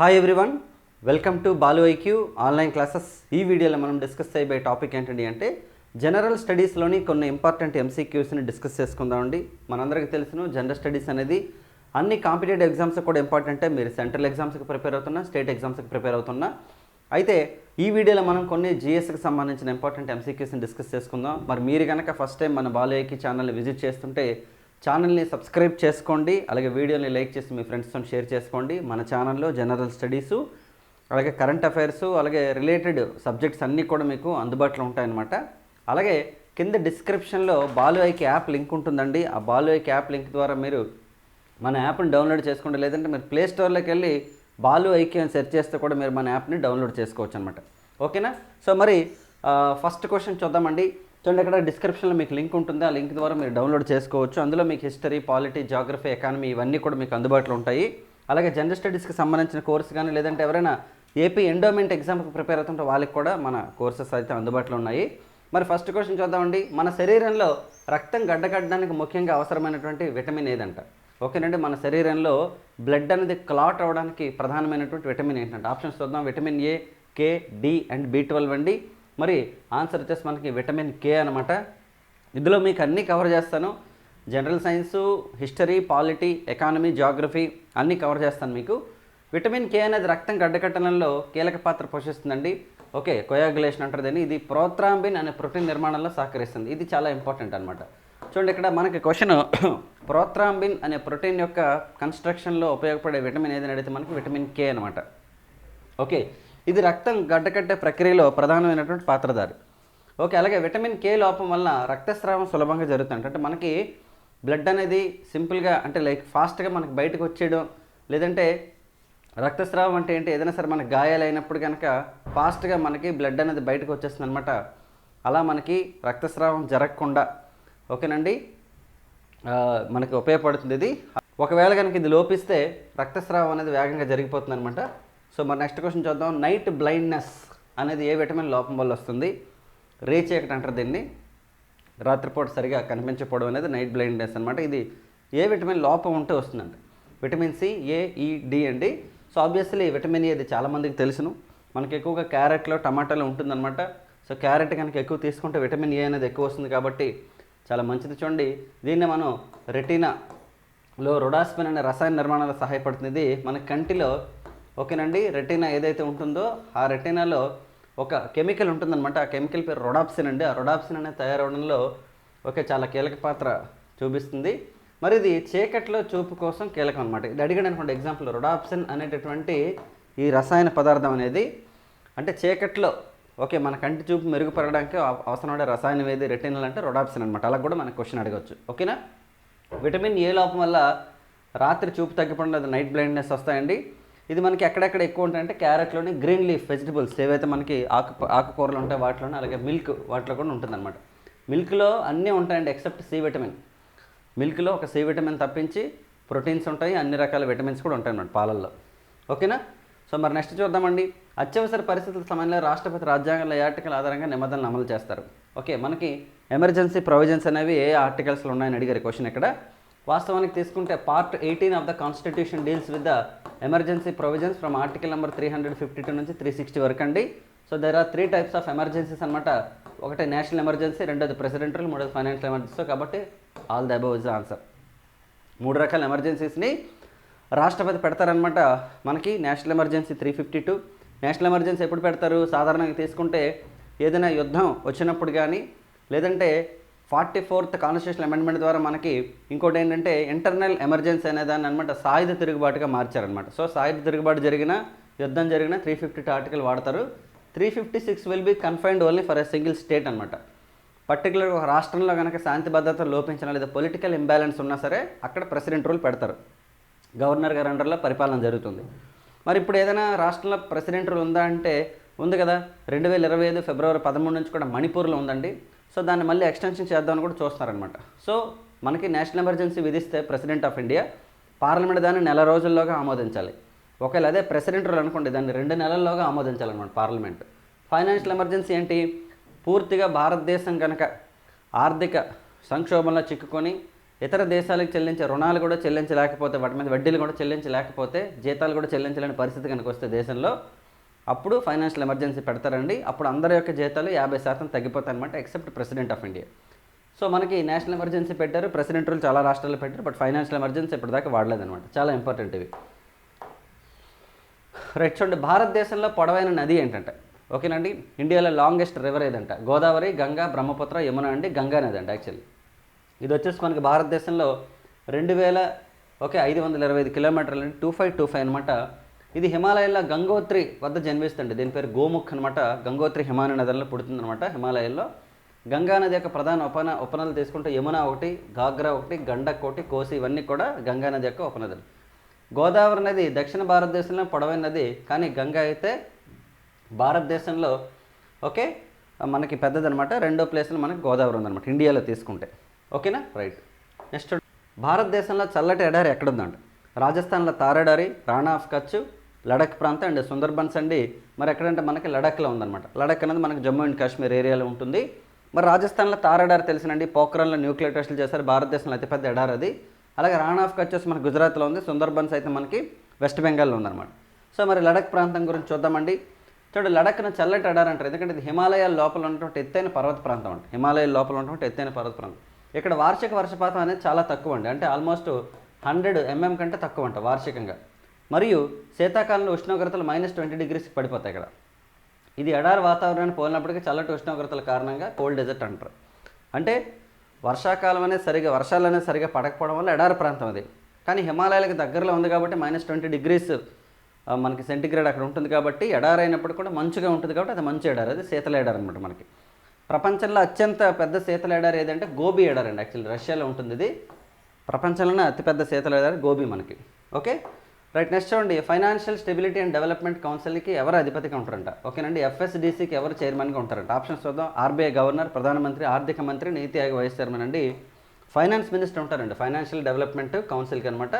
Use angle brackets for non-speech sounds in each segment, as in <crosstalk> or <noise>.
Hi everyone welcome to Balu IQ online classes ఈ వీడియోలో మనం డిస్కస్ చేయబోయే టాపిక్ ఏంటండి అంటే జనరల్ స్టడీస్లోని కొన్ని ఇంపార్టెంట్ ఎంసీక్యూస్ని డిస్కస్ చేసుకుందామండి మనందరికీ తెలిసిన జనరల్ స్టడీస్ అనేది అన్ని కాంపిటేటివ్ ఎగ్జామ్స్ కూడా ఇంపార్టెంటే మీరు సెంట్రల్ ఎగ్జామ్స్కి ప్రిపేర్ అవుతున్నా స్టేట్ ఎగ్జామ్స్కి ప్రిపేర్ అవుతున్నా. అయితే ఈ వీడియోలో మనం కొన్ని జిఎస్కి సంబంధించిన ఇంపార్టెంట్ ఎంసీక్యూస్ని డిస్కస్ చేసుకుందాం. మరి మీరు కనుక ఫస్ట్ టైం మన బాలయ్యకి ఛానల్ని విజిట్ చేస్తుంటే ఛానల్ని సబ్స్క్రైబ్ చేసుకోండి. అలాగే వీడియోని లైక్ చేసి మీ ఫ్రెండ్స్తో షేర్ చేసుకోండి. మన ఛానల్లో జనరల్ స్టడీసు అలాగే కరెంట్ అఫైర్స్ అలాగే రిలేటెడ్ సబ్జెక్ట్స్ అన్నీ కూడా మీకు అందుబాటులో ఉంటాయన్నమాట. అలాగే కింద డిస్క్రిప్షన్లో బాలు యాప్ లింక్ ఉంటుందండి. ఆ బాలు యాప్ లింక్ ద్వారా మీరు మన యాప్ని డౌన్లోడ్ చేసుకోండి. లేదంటే మీరు ప్లే స్టోర్లోకి వెళ్ళి బాలు ఐక్యూ అని సెర్చ్ చేస్తే కూడా మీరు మన యాప్ని డౌన్లోడ్ చేసుకోవచ్చు అనమాట ఓకేనా? సో మరి ఫస్ట్ క్వశ్చన్ చూద్దామండి. చూడండి ఇక్కడ డిస్క్రిప్షన్లో మీకు లింక్ ఉంటుంది. ఆ లింక్ ద్వారా మీరు డౌన్లోడ్ చేసుకోవచ్చు. అందులో మీకు హిస్టరీ పాలిటీ జాగ్రఫీ ఎకానమీ ఇవన్నీ కూడా మీకు అందుబాటులో ఉంటాయి. అలాగే జనరల్ స్టడీస్కి సంబంధించిన కోర్స్ కానీ లేదంటే ఎవరైనా ఏపీ ఎండోమెంట్ ఎగ్జామ్కి ప్రిపేర్ అవుతుంటే వాళ్ళకి కూడా మన కోర్సెస్ అయితే అందుబాటులో ఉన్నాయి. మరి ఫస్ట్ క్వశ్చన్ చూద్దామండి మన శరీరంలో రక్తం గడ్డగడ్డడానికి ముఖ్యంగా అవసరమైనటువంటి విటమిన్ ఏదంట? ఓకేనండి. మన శరీరంలో బ్లడ్ అనేది క్లాట్ అవ్వడానికి ప్రధానమైనటువంటి విటమిన్ ఏంటంటే ఆప్షన్స్ చూద్దాం. Vitamin A K D and B twelve అండి. మరి ఆన్సర్ వచ్చేసి మనకి విటమిన్ కే అనమాట ఇందులో మీకు అన్నీ కవర్ చేస్తాను. General science history polity economy geography అన్నీ కవర్ చేస్తాను మీకు. విటమిన్ కే అనేది రక్తం గడ్డకట్టడంలో కీలక పాత్ర పోషిస్తుందండి. ఓకే కొయాగులేషన్ అంటారు దీన్ని. ఇది ప్రోత్రాంబిన్ అనే ప్రోటీన్ నిర్మాణంలో సహకరిస్తుంది. ఇది చాలా ఇంపార్టెంట్ అనమాట చూడండి ఇక్కడ మనకి క్వశ్చన్ <coughs> ప్రోత్రాంబిన్ అనే ప్రోటీన్ యొక్క కన్స్ట్రక్షన్లో ఉపయోగపడే విటమిన్ ఏదని అడిగితే మనకి విటమిన్ కే అనమాట ఓకే ఇది రక్తం గడ్డకట్టే ప్రక్రియలో ప్రధానమైనటువంటి పాత్రధారి. ఓకే అలాగే విటమిన్ కే లోపం వల్ల రక్తస్రావం సులభంగా జరుగుతుంది అంటే మనకి బ్లడ్ అనేది సింపుల్గా అంటే లైక్ ఫాస్ట్గా మనకి బయటకు వచ్చేయడం లేదంటే రక్తస్రావం అంటే ఏంటి? ఏదైనా సరే మనకి గాయాలైనప్పుడు కనుక ఫాస్ట్గా మనకి బ్లడ్ అనేది బయటకు వచ్చేస్తుంది అనమాట అలా మనకి రక్తస్రావం జరగకుండా ఓకేనండి? మనకి ఉపయోగపడుతుంది ఇది. ఒకవేళ కనుక ఇది లోపిస్తే రక్తస్రావం అనేది వేగంగా జరిగిపోతుంది అనమాట సో మరి నెక్స్ట్ క్వశ్చన్ చూద్దాం. నైట్ బ్లైండ్నెస్ అనేది ఏ విటమిన్ లోపం వల్ల వస్తుంది? రేచీకటి అంటారు దీన్ని. రాత్రిపూట సరిగా కనిపించకపోవడం అనేది నైట్ బ్లైండ్నెస్ అనమాట ఇది ఏ విటమిన్ లోపం ఉంటే వస్తుందండి విటమిన్ సి ఏ ఈ డి అండి. సో ఆబ్వియస్లీ విటమిన్ ఏ ఇది చాలామందికి తెలుసును. మనకి ఎక్కువగా క్యారెట్లో టమాటాలో ఉంటుందన్నమాట. సో క్యారెట్ కనుక ఎక్కువ తీసుకుంటే విటమిన్ ఏ అనేది ఎక్కువ వస్తుంది కాబట్టి చాలా మంచిది చూడండి. దీన్ని మనం రెటీనాలో రొడాస్పిన్ అనే రసాయన నిర్మాణాలు సహాయపడుతుంది. ఇది మన కంటిలో ఓకేనండి రెటీనా ఏదైతే ఉంటుందో ఆ రెటీనాలో ఒక కెమికల్ ఉంటుందన్నమాట. ఆ కెమికల్ పేరు రొడాప్సిన్ అండి. ఆ రొడాప్సిన్ అనేది తయారవడంలో ఓకే చాలా కీలక పాత్ర చూపిస్తుంది. మరి ఇది చీకట్లో చూపు కోసం కీలకం అనమాట ఇది అడిగాడు అనుకోండి ఎగ్జాంపుల్ రొడాప్సిన్ అనేటటువంటి ఈ రసాయన పదార్థం అనేది అంటే చీకట్లో ఓకే మన కంటి చూపు మెరుగుపరచడానికి అవ- అవసరమైన రసాయనం ఏది రెటినల్ అంటే రొడాప్సిన్ అనమాట అలా కూడా మనకు క్వశ్చన్ అడగవచ్చు ఓకేనా? విటమిన్ ఏ లోపం వల్ల రాత్రి చూపు తగ్గిపోవడం లేదా నైట్ బ్లైండ్నెస్ వస్తాయండి. ఇది మనకి ఎక్కడెక్కడ ఎక్కువ ఉంటాయంటే క్యారెట్లోని గ్రీన్ లీఫ్ వెజిటబుల్స్ ఏవైతే మనకి ఆకు ఆకుకూరలు ఉంటాయి వాటిలోనే అలాగే మిల్క్ వాటిలో కూడా ఉంటుందన్నమాట. మిల్క్లో అన్నీ ఉంటాయండి ఎక్సెప్ట్ సి విటమిన్. మిల్క్లో ఒక సి విటమిన్ తప్పించి ప్రోటీన్స్ ఉంటాయి అన్ని రకాల విటమిన్స్ కూడా ఉంటాయి అన్నమాట పాలల్లో. ఓకేనా? సో మరి నెక్స్ట్ చూద్దామండి. అత్యవసర పరిస్థితుల సమయంలో రాష్ట్రపతి రాజ్యాంగంలో ఏ ఆర్టికల్ ఆధారంగా నిబంధనలు అమలు చేస్తారు. ఓకే మనకి ఎమర్జెన్సీ ప్రొవిజన్స్ అనేవి ఏ ఆర్టికల్స్లో ఉన్నాయని అడిగారు క్వశ్చన్ ఇక్కడ. వాస్తవానికి తీసుకుంటే part eighteen of the constitution deals with the emergency provisions from article number three hundred fifty two నుంచి త్రీ సిక్స్టీ వరకు అండి. So there are three types of emergencies అనమాట ఒకటి నేషనల్ ఎమర్జెన్సీ రెండోది ప్రెసిడెంటల్ మూడోది ఫైనాన్షియల్ ఎమర్జెన్సీ కాబట్టి all the above is answer మూడు రకాల ఎమర్జెన్సీస్ని రాష్ట్రపతి పెడతారనమాట మనకి national emergency three fifty two national emergency ఎప్పుడు పెడతారు? సాధారణంగా తీసుకుంటే ఏదైనా యుద్ధం వచ్చినప్పుడు కానీ లేదంటే ఫార్టీ ఫోర్త్ కాన్స్టిట్యూషన్ అమెండ్మెంట్ ద్వారా మనకి ఇంకోటి ఏంటంటే ఇంటర్నల్ ఎమర్జెన్సీ అనేదాన్ని అనమాట సాయుధ తిరుగుబాటుగా మార్చారనమాట సో సాయుధ తిరుగుబాటు జరిగిన యుద్ధం జరిగిన త్రీ ఫిఫ్టీ టూ ఆర్టికల్ వాడతారు. Three fifty six will be confined only for a single state అనమాట పర్టికులర్ ఒక రాష్ట్రంలో కనుక శాంతి భద్రత లోపించిన లేదా పొలిటికల్ ఇంబ్యాలెన్స్ ఉన్నా సరే అక్కడ ప్రెసిడెంట్ రూల్ పెడతారు. గవర్నర్ గారి అండర్లో పరిపాలన జరుగుతుంది. మరి ఇప్పుడు ఏదైనా రాష్ట్రంలో ప్రెసిడెంట్ రూల్ ఉందా అంటే ఉంది కదా. రెండు వేల ఇరవై ఐదు ఫిబ్రవరి పదమూడు నుంచి కూడా మణిపూర్లో ఉందండి. సో దాన్ని మళ్ళీ ఎక్స్టెన్షన్ చేద్దామని కూడా చూస్తున్నారనమాట సో మనకి నేషనల్ ఎమర్జెన్సీ విధిస్తే ప్రెసిడెంట్ ఆఫ్ ఇండియా పార్లమెంట్ దాన్ని నెల రోజుల్లోగా ఆమోదించాలి. ఒకవేళ అదే ప్రెసిడెంట్ రూల్ అనుకోండి దాన్ని రెండు నెలల్లోగా ఆమోదించాలన్నమాట పార్లమెంట్. ఫైనాన్షియల్ ఎమర్జెన్సీ ఏంటి? పూర్తిగా భారతదేశం కనుక ఆర్థిక సంక్షోభంలో చిక్కుకొని ఇతర దేశాలకు చెల్లించే రుణాలు కూడా చెల్లించలేకపోతే వాటి మీద వడ్డీలు కూడా చెల్లించలేకపోతే జీతాలు కూడా చెల్లించలేని పరిస్థితి కనుక వస్తే దేశంలో అప్పుడు ఫైనాన్షియల్ ఎమర్జెన్సీ పెడతారండి. అప్పుడు అందరి యొక్క జీతాలు యాభై శాతం తగ్గిపోతాయి అనమాట except president of India so మనకి నేషనల్ ఎమర్జెన్సీ పెట్టారు. ప్రెసిడెంట్ రూల్ చాలా రాష్ట్రాల్లో పెట్టారు. బట్ ఫైనాన్షియల్ ఎమర్జెన్సీ ఇప్పటిదాకా వాడలేదన్నమాట. చాలా ఇంపార్టెంట్ ఇవి. రైట్ చూడండి. భారతదేశంలో పొడవైన నది ఏంటంటే ఓకేనండి? ఇండియాలో లాంగెస్ట్ రివర్ ఏదంట? గోదావరి గంగా బ్రహ్మపుత్ర యమున అండి గంగా నది అంట యాక్చువల్లీ ఇది వచ్చేసి మనకి భారతదేశంలో రెండు వేల ఓకే ఐదు వందల ఇరవై ఐదు కిలోమీటర్లు టూ ఫైవ్ టూ ఫైవ్ అనమాట ఇది హిమాలయాల్లో గంగోత్రి వద్ద జన్మిస్తుంది దీని పేరు గోముఖ్ అనమాట గంగోత్రి హిమాలయ నదుల్లో పుడుతుందనమాట హిమాలయాల్లో. గంగా నది యొక్క ప్రధాన ఉపన ఉపనదులు తీసుకుంటే యమున ఒకటి ఘాగ్రా ఒకటి గండక్ ఒకటి కోసి ఇవన్నీ కూడా గంగా నది యొక్క ఉపనదులు. గోదావరి నది దక్షిణ భారతదేశంలో పొడవైన నది. కానీ గంగా అయితే భారతదేశంలో ఓకే మనకి పెద్దదనమాట రెండో ప్లేస్లో మనకి గోదావరి ఉందన్నమాట ఇండియాలో తీసుకుంటే. ఓకేనా? రైట్. నెక్స్ట్ భారతదేశంలో చల్లటి ఎడారి ఎక్కడుందంట? రాజస్థాన్లో తారెడారి రాణా ఆఫ్ కచ్ లడక్ ప్రాంతం అండ్ సుందర్బన్స్ అండి. మరి ఎక్కడంటే మనకి లడఖ్లో ఉందన్నమాట. లడక్ అనేది మనకి జమ్మూ అండ్ కాశ్మీర్ ఏరియాలో ఉంటుంది. మరి రాజస్థాన్లో తారడారు తెలిసినండి. పోఖ్రాన్లో న్యూక్లియర్ టెస్టులు చేశారు. భారతదేశంలో అతిపెద్ద ఎడారి అది. అలాగే రాణా ఆఫ్ మన గుజరాత్లో ఉంది. సుందర్బన్స్ అయితే మనకి వెస్ట్ బెంగాల్లో ఉందన్నమాట. సో మరి లడక్ ప్రాంతం గురించి చూద్దామండి. చూడండి లడఖ్ను చల్లటి ఎడారి అంటారు. ఎందుకంటే ఇది హిమాలయాల లోపల ఉన్నటువంటి ఎత్తైన పర్వత ప్రాంతం అంట. హిమాలయాల లోపల ఉన్నటువంటి ఎత్తైన పర్వత ప్రాంతం. ఇక్కడ వార్షిక వర్షపాతం అనేది చాలా తక్కువ అండి. అంటే ఆల్మోస్ట్ హండ్రెడ్ ఎంఎం కంటే తక్కువ అంట వార్షికంగా. మరియు శీతాకాలంలో ఉష్ణోగ్రతలు మైనస్ ట్వంటీ డిగ్రీస్కి పడిపోతాయి ఇక్కడ. ఇది ఎడారి వాతావరణాన్ని పోలినప్పటికీ చల్లటి ఉష్ణోగ్రతల కారణంగా కోల్డ్ డెజర్ట్ అంటారు. అంటే వర్షాకాలం అనేది సరిగా వర్షాలు అనేది సరిగా పడకపోవడం వల్ల ఎడారి ప్రాంతం అది. కానీ హిమాలయాలకు దగ్గరలో ఉంది కాబట్టి మైనస్ ట్వంటీ డిగ్రీస్ మనకి సెంటిగ్రేడ్ అక్కడ ఉంటుంది కాబట్టి ఎడారి అయినప్పుడు కూడా మంచుగా ఉంటుంది కాబట్టి అది మంచు ఎడారి అది శీతల ఎడారి అనమాట మనకి. ప్రపంచంలో అత్యంత పెద్ద శీతల ఎడారి ఏదంటే గోబీ ఎడారి అండి యాక్చువల్లీ రష్యాలో ఉంటుంది ఇది. ప్రపంచంలోనే అతిపెద్ద శీతల ఎడారి గోబీ మనకి. ఓకే? రైట్ నెక్స్ట్ చూడండి. ఫైనాన్షియల్ స్టెబిలిటీ అండ్ డెవలప్మెంట్ కౌన్సిల్కి ఎవరు అధిపతిగా ఉంటారంట? ఓకేనండి ఎఫ్ఎస్డిసికి ఎవరు చైర్మన్గా ఉంటారంట? ఆప్షన్స్ చూద్దాం. ఆర్బీఐ గవర్నర్ ప్రధానమంత్రి ఆర్థిక మంత్రి నీతి ఆయోగ్ వైస్ చైర్మన్ అండి. ఫైనాన్స్ మినిస్టర్ ఉంటారండి ఫైనాన్షియల్ డెవలప్మెంట్ కౌన్సిల్కి అనమాట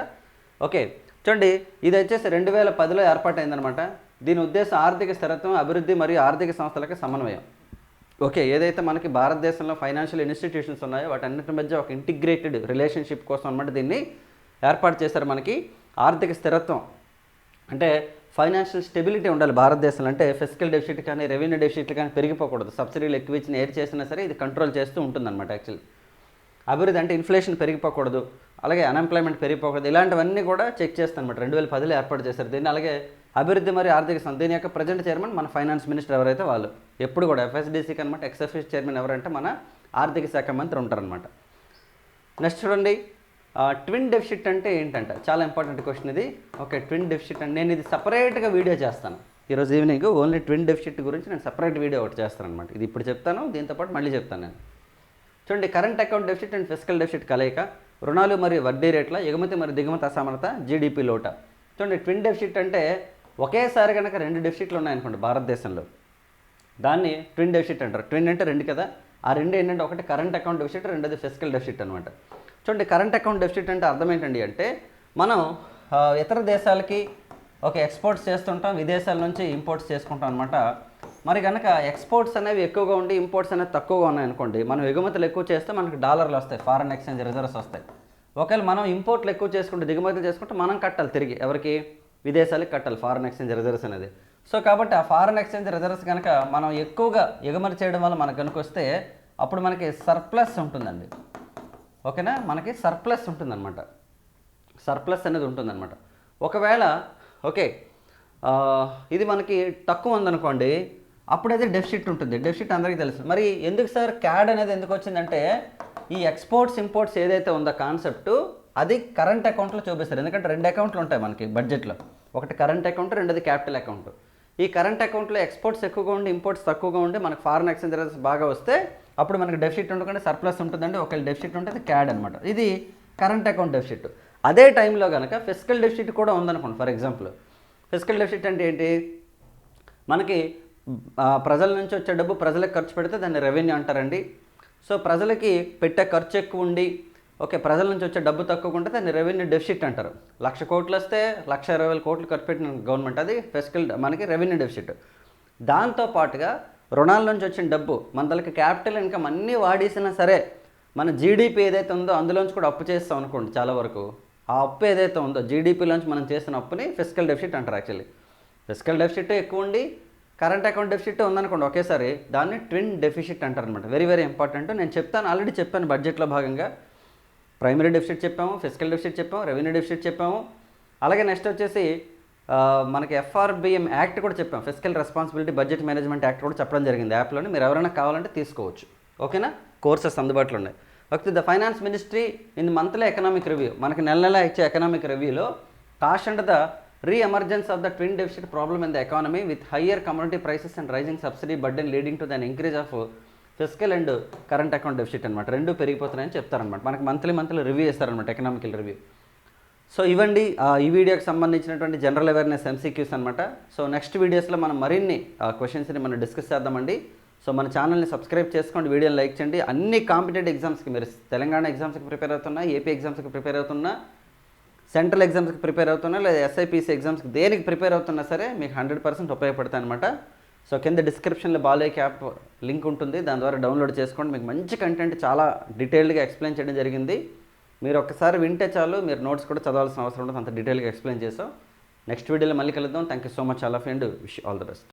ఓకే చూడండి. ఇది వచ్చేసి రెండు వేల పదిలో ఏర్పాటైందనమాట దీని ఉద్దేశం ఆర్థిక స్థిరత్వం అభివృద్ధి మరియు ఆర్థిక సంస్థలకు సమన్వయం. ఓకే ఏదైతే మనకి భారతదేశంలో ఫైనాన్షియల్ ఇన్స్టిట్యూషన్స్ ఉన్నాయో వాటన్నిటి మధ్య ఒక ఇంటిగ్రేటెడ్ రిలేషన్షిప్ కోసం అనమాట దీన్ని ఏర్పాటు చేశారు మనకి. ఆర్థిక స్థిరత్వం. అంటే ఫైనాన్షియల్ స్టెబిలిటీ ఉండాలి భారతదేశంలో. అంటే ఫిజికల్ డెఫిసిట్ కానీ రెవెన్యూ డెఫిసిట్లు కానీ పెరిగిపోకూడదు. సబ్సిడీలు ఎక్కువ ఇచ్చిన ఏది చేసినా సరే ఇది కంట్రోల్ చేస్తూ ఉంటుందన్నమాట యాక్చువల్లీ. అభివృద్ధి అంటే ఇన్ఫ్లేషన్ పెరిగిపోకూడదు. అలాగే అన్ఎంప్లాయ్మెంట్ పెరిగిపోకూడదు. ఇలాంటివన్నీ కూడా చెక్ చేస్తాను అనమాట రెండు వేల పదిలో ఏర్పాటు చేశారు. దీన్ని అలాగే అభివృద్ధి మరియు ఆర్థిక సంస్థ దీని యొక్క ప్రజెంట్ చైర్మన్ మన ఫైనాన్స్ మినిస్టర్ ఎవరైతే వాళ్ళు. ఎప్పుడు కూడా ఎఫ్ఎస్డిసికి అనమాట ఎక్స్ఎఫ్ఎస్ చైర్మన్ ఎవరంటే మన ఆర్థిక శాఖ మంత్రి ఉంటారనమాట నెక్స్ట్ చూడండి. ట్విన్ డెఫిషిట్ అంటే ఏంటంట? చాలా ఇంపార్టెంట్ క్వశ్చన్ ఇది. ఓకే ట్విన్ డెఫిషిట్ అంటే నేను ఇది సపరేట్గా వీడియో చేస్తాను. ఈరోజు ఈవినింగ్ ఓన్లీ ట్విన్ డెఫిషిట్ గురించి నేను సపరేట్ వీడియో ఒకటి చేస్తాను అనమాట ఇది ఇప్పుడు చెప్తాను దీంతో పాటు మళ్ళీ చెప్తాను నేను. చూడండి current account deficit and physical deficit కలయిక రుణాలు మరియు వడ్డీ రేట్ల ఎగుమతి మరియు దిగుమతి అసమర్థత జీడిపి లోట. చూడండి ట్విన్ డెఫిషిట్ అంటే ఒకేసారి కనుక రెండు డెఫిషిట్లు ఉన్నాయనుకోండి భారతదేశంలో. దాన్ని ట్విన్ డెఫిషిట్ అంటారు. ట్విన్ అంటే రెండు కదా. ఆ రెండు ఏంటంటే ఒకటి కరెంట్ అకౌంట్ డెఫిషిట్ రెండోది ఫిజికల్ డెఫిషిట్ అనమాట చూడండి కరెంట్ అకౌంట్ డెఫిసిట్ అంటే అర్థం ఏంటండి అంటే మనం ఇతర దేశాలకి ఒక ఎక్స్పోర్ట్స్ చేస్తుంటాం విదేశాల నుంచి ఇంపోర్ట్స్ చేసుకుంటాం అనమాట మరి కనుక ఎక్స్పోర్ట్స్ అనేవి ఎక్కువగా ఉండి ఇంపోర్ట్స్ అనేవి తక్కువగా ఉన్నాయనుకోండి మనం ఎగుమతులు ఎక్కువ చేస్తే మనకి డాలర్లు వస్తాయి ఫారెన్ ఎక్స్చేంజ్ రిజర్వ్స్ వస్తాయి. ఒకవేళ మనం ఇంపోర్ట్లు ఎక్కువ చేసుకుంటే దిగుమతులు చేసుకుంటే మనం కట్టాలి తిరిగి ఎవరికి? విదేశాలకు కట్టాలి ఫారెన్ ఎక్స్చేంజ్ రిజర్వ్స్ అనేది. సో కాబట్టి ఆ ఫారెన్ ఎక్స్చేంజ్ రిజర్వ్స్ కనుక మనం ఎక్కువగా ఎగుమతి చేయడం వల్ల మనకు కనుక వస్తే అప్పుడు మనకి సర్ప్లస్ ఉంటుందండి. ఓకేనా? మనకి సర్ప్లస్ ఉంటుందన్నమాట. సర్ప్లస్ అనేది ఉంటుందన్నమాట. ఒకవేళ ఓకే ఇది మనకి తక్కువ ఉందనుకోండి అప్పుడైతే డెఫిసిట్ ఉంటుంది. డెఫిసిట్ అందరికీ తెలుసు. మరి ఎందుకు సార్ క్యాడ్ అనేది ఎందుకు వచ్చిందంటే ఈ ఎక్స్పోర్ట్స్ ఇంపోర్ట్స్ ఏదైతే ఉందో కాన్సెప్ట్ అది కరెంట్ అకౌంట్లో చూపిస్తారు. ఎందుకంటే రెండు అకౌంట్లు ఉంటాయి మనకి బడ్జెట్లో ఒకటి కరెంట్ అకౌంట్ రెండోది క్యాపిటల్ అకౌంట్ ఈ కరెంట్ అకౌంట్లో ఎక్స్పోర్ట్స్ ఎక్కువగా ఉండి ఇంపోర్ట్స్ తక్కువగా ఉండి మనకు ఫారెన్ ఎక్స్చేంజ్ రేట్స్ బాగా వస్తే అప్పుడు మనకు డెఫిసిట్ ఉండకుండా సర్ప్లస్ ఉంటుందండి. ఒకవేళ డెఫిసిట్ ఉంటుంది క్యాడ్ అనమాట ఇది కరెంట్ అకౌంట్ డెఫిసిట్ అదే టైంలో కనుక ఫిజికల్ డెఫిసిట్ కూడా ఉందనుకోండి ఫర్ ఎగ్జాంపుల్ ఫిజికల్ డెఫిసిట్ అంటే ఏంటి? మనకి ప్రజల నుంచి వచ్చే డబ్బు ప్రజలకు ఖర్చు పెడితే దాన్ని రెవెన్యూ అంటారండి. సో ప్రజలకి పెట్టే ఖర్చు ఎక్కువ ఉండి ఓకే ప్రజల నుంచి వచ్చే డబ్బు తక్కువ ఉంటే దాన్ని రెవెన్యూ డెఫిసిట్ అంటారు. లక్ష కోట్లు వస్తే లక్ష ఇరవై వేల కోట్లు ఖర్చు పెట్టిన గవర్నమెంట్ అది ఫిజికల్ మనకి రెవెన్యూ డెఫిసిట్ దాంతో పాటుగా రుణాల నుంచి వచ్చిన డబ్బు మనకి క్యాపిటల్ ఇన్కమ్ అన్నీ వాడేసినా సరే మన జీడిపి ఏదైతే ఉందో అందులోంచి కూడా అప్పు చేస్తాం అనుకోండి చాలా వరకు. ఆ అప్పు ఏదైతే ఉందో జీడిపిలోంచి మనం చేసిన అప్పుని ఫిజికల్ డెఫిసిట్ అంటారు యాక్చువల్లీ ఫిజికల్ డెఫిసిట్ ఎక్కువ ఉండి కరెంట్ అకౌంట్ డెఫిసిట్ ఉందనుకోండి ఒకేసారి దాన్ని ట్విన్ డెఫిసిట్ అంటారు అనమాట వెరీ వెరీ ఇంపార్టెంట్ నేను చెప్తాను ఆల్రెడీ చెప్పాను బడ్జెట్లో భాగంగా. ప్రైమరీ డెఫిసిట్ చెప్పాము ఫిజికల్ డెఫిసిట్ చెప్పాము రెవెన్యూ డెఫిసిట్ చెప్పాము. అలాగే నెక్స్ట్ వచ్చేసి మనకి ఎఫ్ఆర్బిఎం యాక్ట్ కూడా చెప్పాం physical responsibility budget management act కూడా చెప్పడం జరిగింది యాప్లోని మీరు ఎవరైనా కావాలంటే తీసుకోవచ్చు. ఓకేనా? కోర్సెస్ అందుబాటులో ఉన్నాయి. Okay the finance ministry in monthly economic review మనకి నెల నెల ఇచ్చే ఎకనామిక్ రివ్యూలో caution the re emergence of the twin deficit problem in the economy with higher community prices and rising subsidy burden leading to then increase of physical and current account deficit అనమాట రెండు పెరిగిపోతున్నాయని చెప్తారనమాట మనకి monthly monthly review చేస్తారనమాట economical review. So ఇవండి ఈ వీడియోకి సంబంధించినటువంటి జనరల్ అవేర్నెస్ ఎంసీక్యూస్ అనమాట సో నెక్స్ట్ వీడియోస్లో మనం మరిన్ని క్వశ్చన్స్ని మనం డిస్కస్ చేద్దామండి. సో మన ఛానల్ని సబ్స్క్రైబ్ చేసుకోండి వీడియోని లైక్ చేయండి. అన్ని కాంపిటేటివ్ ఎగ్జామ్స్కి మీరు తెలంగాణ ఎగ్జామ్స్కి ప్రిపేర్ అవుతున్నా ఏపీ ఎగ్జామ్స్కి ప్రిపేర్ అవుతున్నా సెంట్రల్ ఎగ్జామ్స్కి ప్రిపేర్ అవుతున్నా లేదా ఎస్ఐపిసి ఎగ్జామ్స్కి దేనికి ప్రిపేర్ అవుతున్నా సరే మీకు హండ్రెడ్ పర్సెంట్ ఉపయోగపడతాయి అనమాట సో కింద డిస్క్రిప్షన్లో బాలయ్య యాప్ లింక్ ఉంటుంది. దాని ద్వారా డౌన్లోడ్ చేసుకోండి. మీకు మంచి కంటెంట్ చాలా డీటెయిల్డ్గా ఎక్స్ప్లెయిన్ చేయడం జరిగింది. మీరు ఒక్కసారి వింటే చాలు. మీరు నోట్స్ కూడా చదవాల్సిన అవసరం ఉండదు. అంత డీటెయిల్గా ఎక్స్ప్లెయిన్ చేసాం నెక్స్ట్ వీడియోలో మళ్ళీ కలుద్దాం. Thank you so much all of and wish all the best.